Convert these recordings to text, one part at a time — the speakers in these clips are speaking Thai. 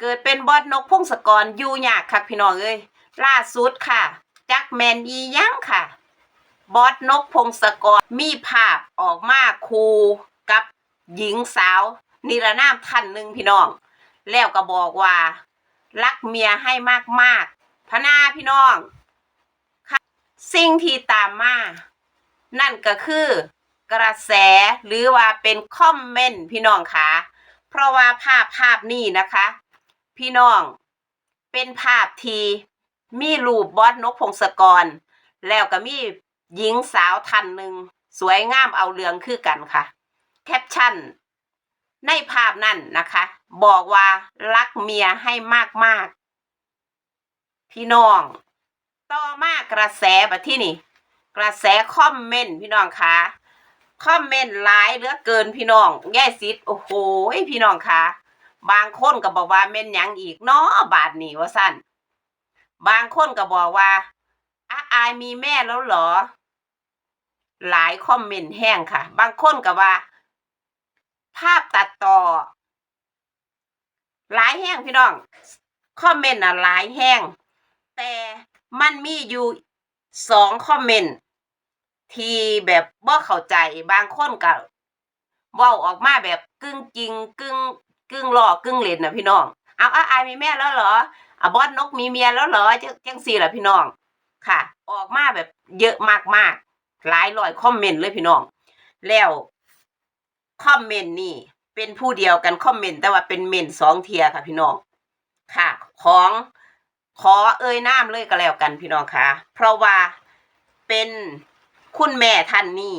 เกิดเป็นบอสนกพงศกรอยู่ยากคักพี่น้องเอ้ยล่าสุดค่ะ จักแมนอียังค่ะ บอสนกพงศกรมีภาพออกมาคูกับหญิงสาว นิรนามท่านหนึ่งพี่น้อง แล้วก็บอกว่า รักเมียให้มากๆพนาพี่น้องค่ะสิ่งที่ตามมา นั่นก็คือกระแสหรือว่าเป็นคอมเมนต์พี่น้องค่ะ เพราะว่าภาพภาพนี้นะคะ พี่น้อง เป็นภาพทีมีรูปบอสนกพงศกร แล้วก็มีหญิงสาวท่านหนึ่งสวยงามเอาเรืองคือกันค่ะ แคปชั่น ในภาพนั่นนะคะ บอกว่ารักเมียให้มากๆ พี่น้อง ต่อมากระแสแบบที่นี่ กระแสคอมเมนต์พี่น้องคะคอมเมนต์หลายเหลือเกินพี่น้อง แย่สิทธิ์โอ้โหพี่น้องคะ บางคนก็บอกว่าเม่นหยังอีกเนาะบาทนี่ว่าสั้นบางคนก็บอกว่าอาอายมีแม่แล้วเหรอ หลายคอมเมนต์แห้งค่ะ บางคนก็ว่า ภาพตัดต่อ หลายแห้งพี่น้องคอมเมนต์อะหลายแห้งแต่มันมีอยู่สองคอมเมนต์ที่แบบบ่เข้าใจบางคนก็เว้าออกมาแบบกึ่งจริงกึ่ง กึ่งหลอกกึ่งเล่นนะพี่น้อง เอาอาอายมีแม่แล้วเหรออะบอสนกมีเมียแล้วเหรอจังจังสี่ล่ะพี่น้อง ค่ะ ออกมาแบบเยอะมากๆ หลายร้อยคอมเมนต์เลยพี่น้อง แล้วคอมเมนต์นี่ เป็นผู้เดียวกันคอมเมนต์แต่ว่าเป็นเมนสองเทียค่ะพี่น้อง ค่ะ ของขอเอ่ยนามเลยก็แล้วกันพี่น้องค่ะ เพราะว่าเป็นคุณแม่ท่านนี้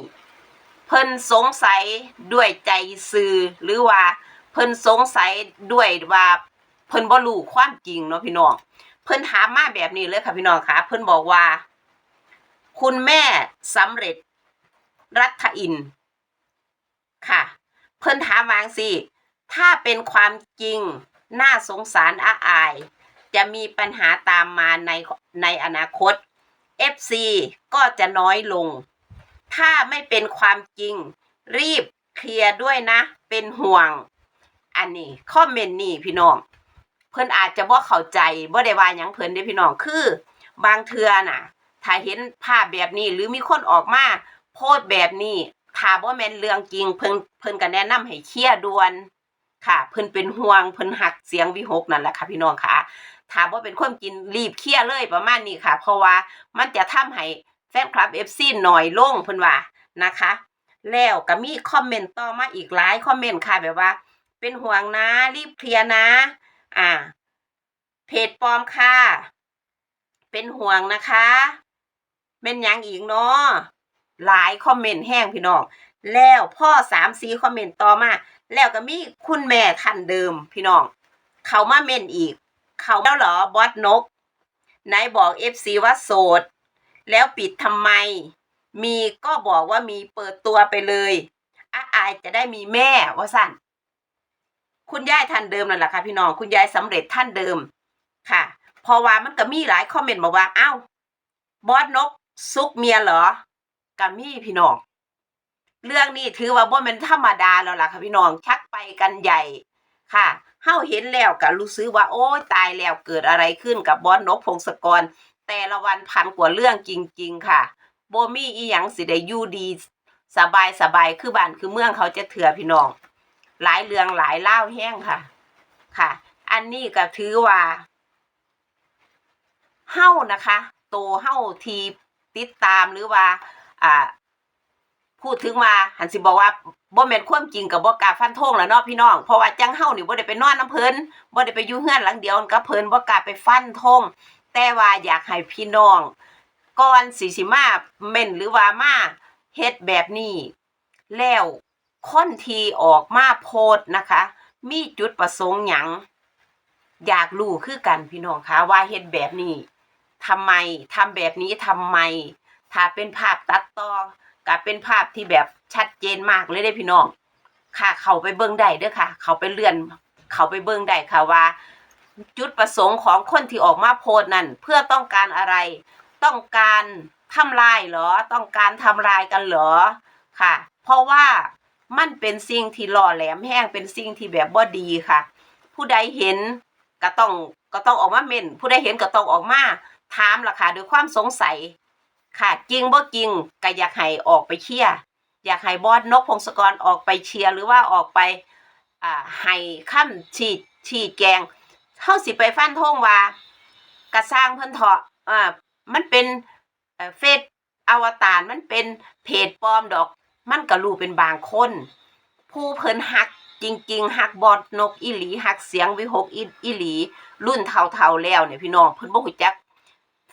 เพิ่นสงสัยด้วยใจซื่อหรือว่า เพิ่นสงสัยด้วยว่าเพิ่นบ่รู้ความจริงเนาะพี่น้อง เพิ่นถามมาแบบนี้เลยค่ะพี่น้องค่ะ เพิ่นบอกว่า คุณแม่สำเร็จรัฐอิน ค่ะ เพิ่นถามวางสิถ้าเป็นความจริงน่าสงสารอาอาย จะมีปัญหาตามมาในในอนาคต FC ก็จะน้อยลง ถ้าไม่เป็นความจริง รีบเคลียร์ด้วยนะ เป็นห่วง อันนี้คอมเมนต์นี่พี่น้อง เพิ่นอาจจะบ่เข้าใจบ่ได้ว่าหยังเพิ่นเด้พี่น้องคือ บางเทื่อน่ะ ถ้าเห็นภาพแบบนี้หรือมีคนออกมาโพสแบบนี้ถ้าบ่แม่นเรื่องจริงเพิ่นเพิ่นก็แนะนำให้เคลียร์ด่วนค่ะ เพิ่นเป็นห่วงเพิ่นหักเสียงวิหกนั่นแหละค่ะ พี่น้องค่ะถ้าบ่เป็นความจริงรีบเคลียร์เลยประมาณนี้ค่ะ เพราะว่ามันจะทำให้แฟนคลับ FC น้อยลงเพิ่นว่านะคะ แล้วก็มีคอมเมนต์ต่อมาอีกหลายคอมเมนต์ค่ะแบบว่า เป็นห่วงนะ รีบเคลียร์นะ อ่า เพจปลอมค่ะ เป็นห่วงนะคะเป็นยังอีกเนาะหลายคอมเมนต์แห้งพี่น้อง แล้วพ่อสามสีคอมเมนต์ต่อมา แล้วก็มีคุณแม่ท่านเดิมพี่น้อง เขามาเมนอีก เขาแล้วเหรอบอสนกไหนบอกเอฟซีว่าโสด แล้วปิดทำไม มีก็บอกว่ามีเปิดตัวไปเลยอาอายจะได้มีแม่ว่าสั่น คุณยายท่านเดิมนั่นแหละค่ะพี่น้องคุณยายสำเร็จท่านเดิมค่ะพราะว่ามันก็มีหลายคอมเมนต์บอกว่าเอ้าบอสนกซุกเมียเหรอกัมีพี่น้องเรื่องนี้ถือว่าบ่แม่นธรรมดาแล้วล่ะค่ะพี่น้องชักไปกันใหญ่ค่ะเฮาเห็นแล้วก็รู้สึกว่า โอ้ตายแล้วเกิดอะไรขึ้นกับบอสนกพงศกร แต่ละวันพันกว่าเรื่องจริง ๆ ค่ะบ่มีอีหยังสิได้อยู่ดี สบายสบายคือบ้านคือเมืองเขาจะเถื่อพี่น้อง หลายเรื่องหลายเล่าแห้งค่ะ ค่ะ อันนี้ก็ถือว่าเฮ้านะคะโตเฮ้าทีติดตามหรือว่า อ่า พูดถึงว่าหันสิบอกว่าบ่แม่นความจริงกับบ่กล้าฟันธงแล้วเนาะพี่น้องเพราะว่าจังเฮานี่บ่ได้ไปนอนน้ำเพิ่นบ่ได้ไปอยู่เฮือนหลังเดียวกับเพิ่นบ่กล้าไปฟันธงแต่ว่าอยากให้พี่น้องก่อนสิสิมาเม่นหรือว่ามาเฮ็ดแบบนี้แล้ว คนที่ออกมาโพสนะคะ มีจุดประสงค์หยังอยากรู้คือกันพี่น้องคะว่าเฮ็ดแบบนี้ทำไมทำแบบนี้ทำไม ถ้าเป็นภาพตัดต่อก็เป็นภาพที่แบบชัดเจนมากเลยได้พี่น้อง ค่ะ เขาไปเบิ่งได้เด้อค่ะ เขาไปเลื่อน เขาไปเบิ่งได้ค่ะว่า จุดประสงค์ของคนที่ออกมาโพสนั่นเพื่อต้องการอะไร ต้องการทำลายเหรอ ต้องการทำลายกันเหรอค่ะ เพราะว่า มันเป็นสิ่งที่หล่อแหลมแห้งเป็นสิ่งที่แบบบ่ดีค่ะ ผู้ใดเห็นก็ต้องก็ต้องออกมาเม่น ผู้ใดเห็นก็ต้องออกมาถามล่ะค่ะด้วยความสงสัย ค่ะจริงบ่จริงก็อยากให้ออกไปเชียร์อยากให้บอสนกพงศกรออกไปเชียร์หรือว่าออกไปอ่าให้ค้ำชี้ชี้แจงเฮาสิไปฟันธงว่ากระสร้างเพิ่นเถาะอ่ามันเป็นเฟซอวตารมันเป็นเพจปลอมดอก มันก็รู้เป็นบางคน ผู้เพิ่นฮักจริงๆฮักบอสนกอีหลีฮักเสียงวิหกอีอีหลี รุ่นเท่าๆแล้วเนี่ยพี่น้องเพิ่นบ่ฮู้จัก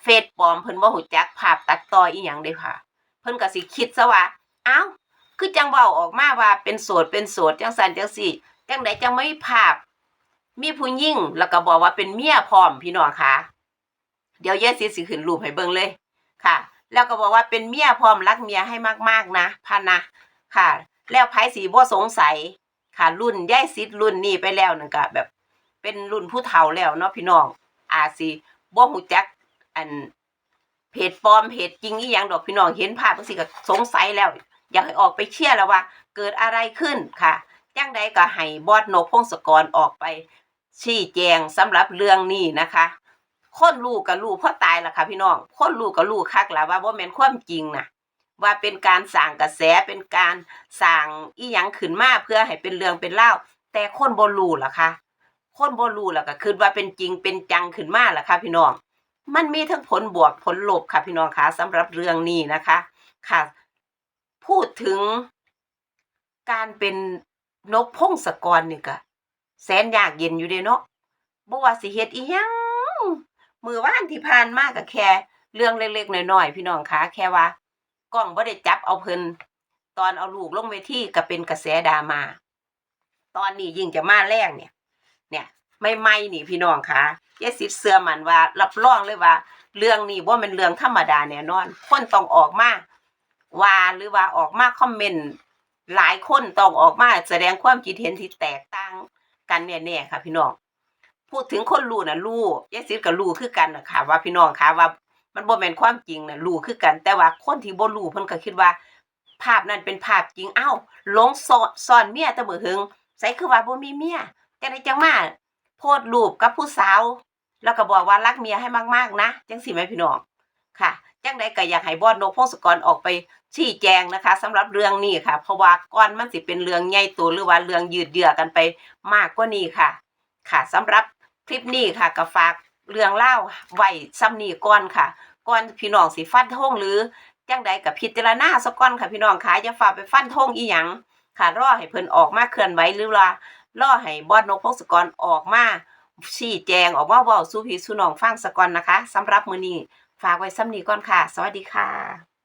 เฟซปลอมเพิ่นบ่ฮู้จักภาพตัดต่ออีหยังเด้ค่ะ เพิ่นก็สิคิดซะว่าอ้าวคือจังเว้าออกมาว่าเป็นโสดเป็นโสดจังซั่นจังซี่จังไดจังไม่ภาพ มีผู้หญิงแล้วก็บอกว่าเป็นเมียพร้อมพี่น้องค่ะ เดี๋ยวยายสิสิขึ้นรูปให้เบิ่งเลยค่ะ แล้วก็บอกว่าเป็นเมียพร้อมรักเมียให้มากๆนะพะนะค่ะ แล้วไผสิบ่สงสัยค่ะ รุ่นย่ายสิทธิ์รุ่นนี้ไปแล้วนั่ก็แบบ เป็นรุ่นผู้เฒ่าแล้วเนาะพี่น้อง อาสิบ่ฮู้จัก อันเพจปลอมเพจจริงอีหยังดอกพี่น้องเห็นภาพจังซี่ก็สงสัยแล้ว อยากให้ออกไปเชียร์แล้วว่า เกิดอะไรขึ้นค่ะจังใดก็ให้บอสนกพงศกรออกไปชี้แจงสำหรับเรื่องนี้นะคะ คนรู้ก็รู้เพราะตายล่ะค่ะพี่น้อง คนรู้ก็รู้คักล่ะว่าบ่แม่นความจริงน่ะ ว่าเป็นการสร้างกระแสเป็นการสร้างอีหยังขึ้นมาเพื่อให้เป็นเรื่องเป็นเล่าแต่คนบ่รู้ล่ะค่ะคนบ่รู้ล้วก็คิดว่าเป็นจริงเป็นจังขึ้นมาล่ะค่ะพี่น้อง มันมีทั้งผลบวกผลลบค่ะพี่น้องคะสำหรับเรื่องนี้นะคะ ค่ะ พูดถึงการเป็นนกพงศกรนี่ก็แสนยากเย็นอยู่เด้เนาะบ่ว่าสิเฮ็ดอีหยัง มือว่านที่ผ่านมาก็แค่เรื่องเล็กๆน้อยๆพี่น้องคะแค่ว่ากล้องบ่ได้จับเอาเพิ่นตอนเอาลูกลงเวทีก็เป็นกระแสดรามาตอนนี้ยิ่งจะมาแรงเนี่ย เนี่ยไม่ไม่นี่พี่น้องคะยายสิทธิ์เชื่อมันว่า รับรองเลยว่า เรื่องนี้บ่แม่นเรื่องธรรมดาแน่นอน คนต้องออกมาว่าหรือว่าออกมาคอมเมนต์หลายคนต้องออกมาแสดงความคิดเห็นที่แตกต่างกันแน่ๆค่ะพี่น้อง พูดถึงคนรู้นะรู้ยายสิทธิ์ก็รู้คือกันนะค่ะว่าพี่น้องค่ะว่า มันบ่แม่นความจริงนะรู้คือกัน แต่ว่าคนที่บ่รู้เพิ่นก็คิดว่า ภาพนั้นเป็นภาพจริงอ้าวลงซ่อนซ่อนเมียแต่มื้อหึงใส่คือว่าบ่มีเมียจังได๋จังมาโพสรูปกับผู้สาว แล้วก็บอกว่ารักเมียให้มากๆนะจังซี่แหมพี่น้องค่ะจังไดก็อยากให้บอสนกพงศกรออกไปชี้แจงนะคะสำหรับเรื่องนี้ค่ะ เพราะว่าก่อนมันสิเป็นเรื่องใหญ่โตหรือว่าเรื่องยืดเยื้อกันไปมากกว่านี้ค่ะ ค่ะสำหรับ คลิปนี้ค่ะก็ฝากเรื่องเล่าวไว้ซ้ำนี้ก่อนค่ะก่อนพี่น้องสิฟันธงหรือจังใดกับพิจารณาซะก่อนค่ะพี่น้องค่ะอย่าฝ่าไปฟันธงอีหยังค่ะรอให้เพิ่นออกมาเคลื่อนไหวหรือว่ารอให้บอสนกพงศกรออกมาชี้แจงออกมาว้าสู่พี่สู่น้องฟังซะก่อนนะคะสำหรับมือนี้ฝากไว้ซ้ำนี้ก่อนค่ะ สวัสดีค่ะ